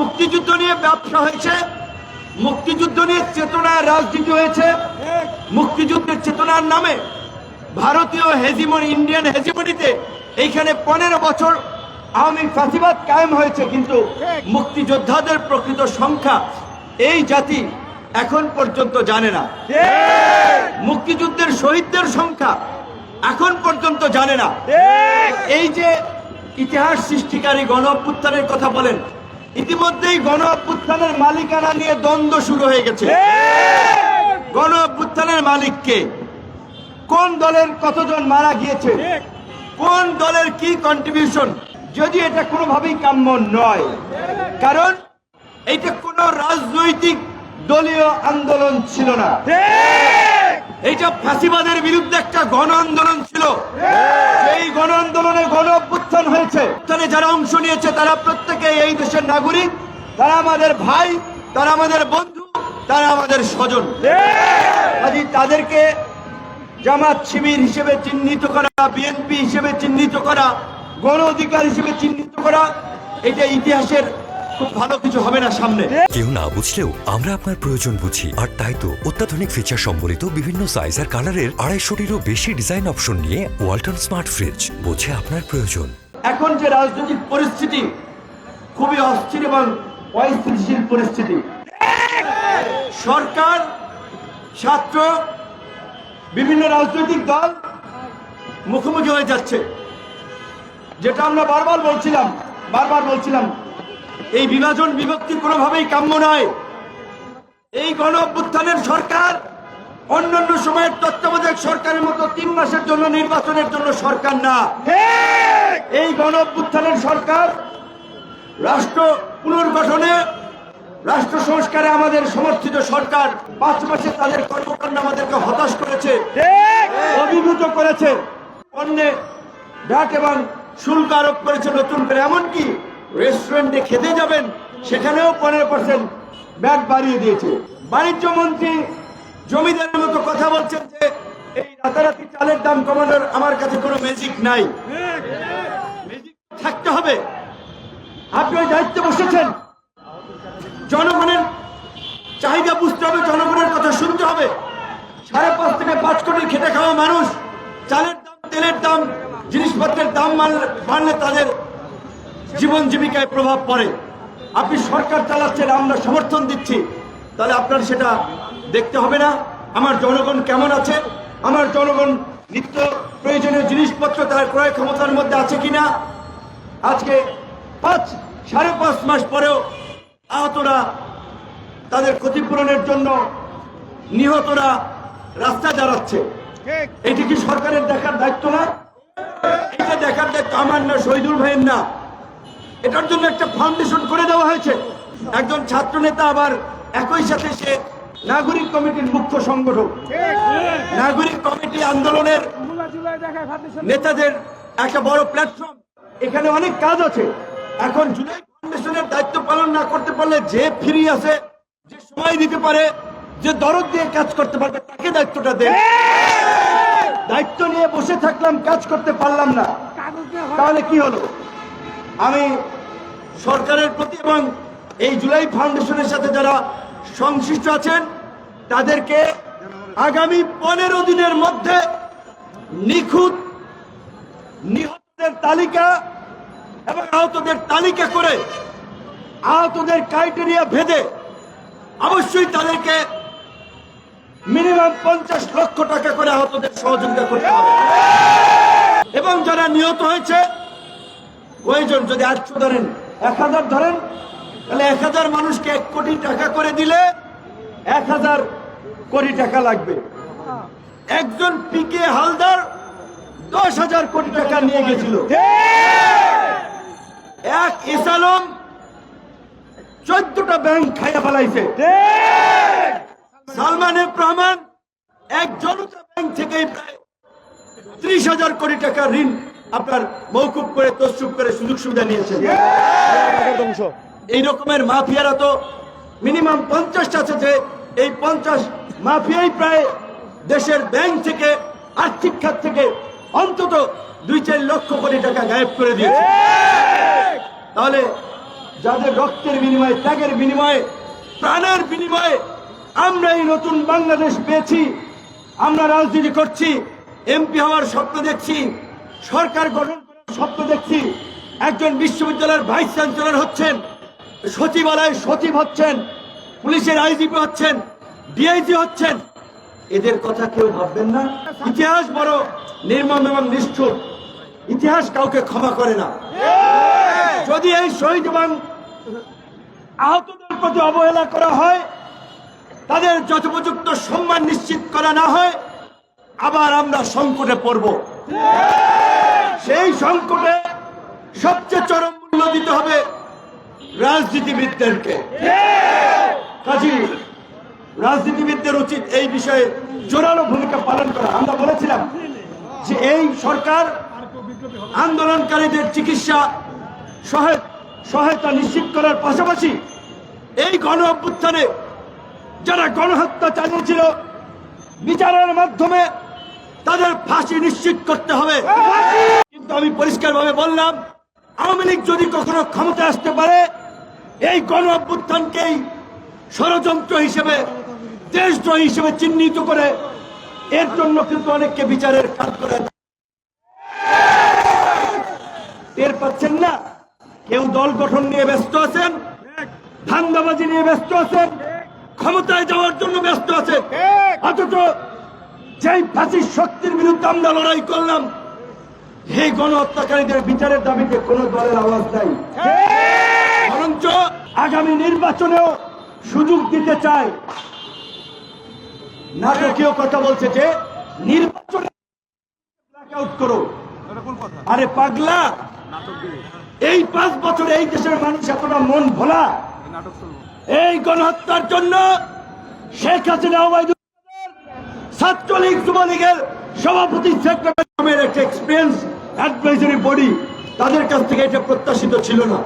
মুক্তিযুদ্ধ নিয়ে ব্যবসা হয়েছে, মুক্তিযুদ্ধ নিয়ে চেতনার রাজনীতি হয়েছে। মুক্তিযুদ্ধের চেতনার নামে ভারতীয় হেজিমনি, ইন্ডিয়ান হেজিমনিতে এইখানে পনেরো বছর আওয়ামী ফাঁসিবাদ কায়েম হয়েছে, কিন্তু মুক্তিযোদ্ধাদের প্রকৃত সংখ্যা এই জাতি এখন পর্যন্ত জানে না। মুক্তিযুদ্ধের শহীদদের সংখ্যা এখন পর্যন্ত জানে না। এই যে ইতিহাস সৃষ্টিকারী গণ কথা বলেন ইতিমধ্যেই গণ অভ্যুত্থানের মালিকানা নিয়ে দ্বন্দ্ব শুরু হয়ে গেছে। গণ অভ্যুত্থানের মালিককে কোন দলের কতজন মারা গিয়েছে? কোন দলের কি কন্ট্রিবিউশন যদি এটা কোনোভাবেই কাম্য নয়, কারণ এইটা কোন রাজনৈতিক দলীয় আন্দোলন ছিল না। এইটা ফাঁসিবাদের বিরুদ্ধে একটা গণ আন্দোলন ছিল। এই গণ আন্দোলনে গণ অভ্যুত্থান হয়েছে। উত্থানে যারা অংশ নিয়েছে, তারা প্রত্যেকে এই দেশের নাগরিক, তারা আমাদের ভাই, তারা আমাদের বন্ধু, তারা আমাদের স্বজন। কাজে তাদেরকে জামাত শিবির হিসেবে চিহ্নিত করা, বিএনপি হিসেবে চিহ্নিত করা, গণ অধিকার হিসেবে চিহ্নিত করা, এটা ইতিহাসের খুব ভালো কিছু হবে না সামনে। কেউ না বুঝলেও আমরা আপনার প্রয়োজন বুঝি। আর তাই তো অত্যাধুনিক ফিচার সম্বলিত বিভিন্ন সাইজ আর কালারের আড়াইশোটিরও বেশি ডিজাইন অপশন নিয়ে ওয়ালটন স্মার্ট ফ্রিজ বোঝে আপনার প্রয়োজন। এখন যে রাজনৈতিক পরিস্থিতি খুবই অস্থির এবং অস্থিতিশীল পরিস্থিতি। সরকার, ছাত্র, বিভিন্ন রাজনৈতিক দল মুখোমুখি হয়ে যাচ্ছে। যেটা আমরা বারবার বলছিলাম বারবার বলছিলাম, এই বিভাজন বিভক্তি কোনোভাবেই কাম্য নয়। এই গণ অভ্যুত্থানের সরকার, অন্যান্য সময়ের তত্ত্বাবধায়ক সরকারের মতো তিন মাসের জন্য, নির্বাচনের জন্য সরকার না। এই গণ সরকার রাষ্ট্র পুনর্গঠনে রাষ্ট্র সংস্কারে আমাদের সমর্থিত সরকার পাঁচ মাসে তাদের কর্মকাণ্ড আমাদেরকে হতাশ করেছে অভিভূত করেছে। পণ্যে ভ্যাট এবং শুল্ক আরোপ করেছে নতুন করে। এমনকি রেস্টুরেন্টে খেতে যাবেন সেখানেও পনেরো পার্সেন্ট ব্যাট বাড়িয়ে দিয়েছে। বাণিজ্য মন্ত্রী জমিদারের মতো কথা বলছেন যে এই রাতারাতি চালের দাম কমানোর আমার কাছে কোনো ম্যাজিক নাই। থাকতে হবে। আপনি ওই দায়িত্বে বসেছেন। জনগণের চাহিদা বুঝতে হবে, জনগণের কথা শুনতে হবে। সাড়ে পাঁচ থেকে পাঁচ কোটি খেটে খাওয়া মানুষ, চালের দাম, তেলের দাম, জিনিসপত্রের দাম বাড়লে- তাদের জীবন জীবিকায় প্রভাব পড়ে। আপনি সরকার চালাচ্ছেন, আমরা সমর্থন দিচ্ছি। তাহলে আপনার সেটা দেখতে হবে না। আমার জনগণ কেমন আছে? আমার জনগণ নিত্য প্রয়োজনীয় জিনিসপত্র তার ক্রয় ক্ষমতার মধ্যে আছে কিনা? আজকে পাঁচ সাড়ে পাঁচ মাস পরেও আহতরা তাদের ক্ষতিপূরণের জন্য নিহতরা রাস্তা দাঁড়াচ্ছে। এটি কি সরকারের দেখার দায়িত্ব না? এটা দেখার দায়িত্ব আমার না শহীদুল ভাইয়ের না। এটার জন্য একটা ফাউন্ডেশন করে দেওয়া হয়েছে। একজন ছাত্র নেতা আবার একই সাথে সে নাগরিক কমিটির মুখ্য সংগঠক। নাগরিক কমিটি আন্দোলনের নেতাদের একটা বড় প্ল্যাটফর্ম এখানে অনেক কাজ আছে। এখন জুলাই ফাউন্ডেশনের দায়িত্ব পালন না করতে পারলে যে ফ্রি আছে, যে সময় দিতে পারে, যে দরদ দিয়ে কাজ করতে পারবে, তাকে দায়িত্বটা দেন। দায়িত্ব নিয়ে বসে থাকলাম, কাজ করতে পারলাম না। তাহলে কি হলো? আমি সরকারের প্রতি এবং এই জুলাই ফাউন্ডেশনের সাথে যারা সংশ্লিষ্ট আছেন, তাদেরকে আগামী পনেরো দিনের মধ্যে নিখুঁত নিহতদের তালিকা এবং আহতদের তালিকা করে আহতদের ক্রাইটেরিয়া ভেদে অবশ্যই তাদেরকে মিনিমাম পঞ্চাশ লক্ষ টাকা করে আহতদের সহযোগিতা করতে হবে। এবং যারা নিহত হয়েছে, কয়জন যদি আটশো ধরেন, এক হাজার ধরেন, তাহলে এক হাজার মানুষকে এক কোটি টাকা করে দিলে এক হাজার কোটি টাকা লাগবে। একজন পিকে হালদার দশ হাজার কোটি টাকা নিয়ে গেছিল। এক ইসালম চোদ্দটা ব্যাংক খাইয়া ফেলাইছে। সালমান এফ এক জনতা ব্যাংক থেকে ত্রিশ হাজার কোটি টাকা ঋণ আপনার মৌকুব করে, তসরুপ করে সুযোগ সুবিধা নিয়েছেন এই রকমের মাফিয়ারা তো মিনিমাম পঞ্চাশটা আছে যে এই পঞ্চাশ মাফিয়াই প্রায় দেশের ব্যাংক থেকে, আর্থিক খাত থেকে অন্তত দুই চার লক্ষ কোটি টাকা গায়েব করে দিয়েছে। তাহলে যাদের রক্তের বিনিময়ে, ত্যাগের বিনিময়ে, প্রাণের বিনিময়ে আমরা এই নতুন বাংলাদেশ পেয়েছি, আমরা রাজনীতি করছি, এমপি হওয়ার স্বপ্ন দেখছি, সরকার গঠন করার স্বপ্ন দেখছি, একজন বিশ্ববিদ্যালয়ের ভাইস চ্যান্সেলর হচ্ছেন, সচিবালয়ের সচিব হচ্ছেন, পুলিশের আইজিপি হচ্ছেন, ডিআইজি হচ্ছেন এদের কথা কেউ ভাববেন না। ইতিহাস বড় নির্মম এবং নিষ্ঠুর। ইতিহাস কাউকে ক্ষমা করে না। যদি এই শহীদ এবং আহতদের প্রতি অবহেলা করা হয়, তাদের যথোপযুক্ত সম্মান নিশ্চিত করা না হয়, আবার আমরা সংকটে পড়ব। সেই সংকটে সবচেয়ে চরম মূল্য দিতে হবে রাজনীতিবিদদেরকে। কাজী রাজনীতিবিদদের উচিত এই বিষয়ে জোরালো ভূমিকা পালন করা। আমরা বলেছিলাম যে এই সরকার আন্দোলনকারীদের চিকিৎসা সহায়- সহায়তা নিশ্চিত করার পাশাপাশি এই গণ অভ্যুত্থানে যারা গণহত্যা চালিয়েছিল, বিচারের মাধ্যমে তাদের ফাঁসি নিশ্চিত করতে হবে। কিন্তু আমি পরিষ্কারভাবে বললাম, আওয়ামী লীগ যদি কখনো ক্ষমতা আসতে পারে, এই গণ অভ্যুত্থানকেই ষড়যন্ত্র হিসেবে দেশদ্রোহী হিসেবে চিহ্নিত করে এর জন্য কিন্তু অনেককে বিচারের কাজ করে টের পাচ্ছেন না? কেউ দল গঠন নিয়ে ব্যস্ত আছেন? ধান্দাবাজি নিয়ে ব্যস্ত আছেন? ক্ষমতায় যাওয়ার জন্য ব্যস্ত আছেন? অথচ যেই ফাঁসির শক্তির বিরুদ্ধে আমরা লড়াই করলাম এই গণহত্যাকারীদের বিচারের দাবিতে কোন দলের আওয়াজ নাই। বরঞ্চ আগামী নির্বাচনেও সুযোগ দিতে চায় নাটকীয় কথা বলছে যে নির্বাচনে ব্ল্যাকআউট করো। আরে পাগলা। এই পাঁচ বছরে এই দেশের মানুষ এতটা মন ভোলা। এই গণহত্যার জন্য শেখ হাসিনা ছাত্রলীগ যুবলীগের সভাপতি সেক্রেটারি এক্সপিরিয়েন্স অ্যাডভাইজারি বডি তাদের কাছ থেকে এটা প্রত্যাশিত ছিল না।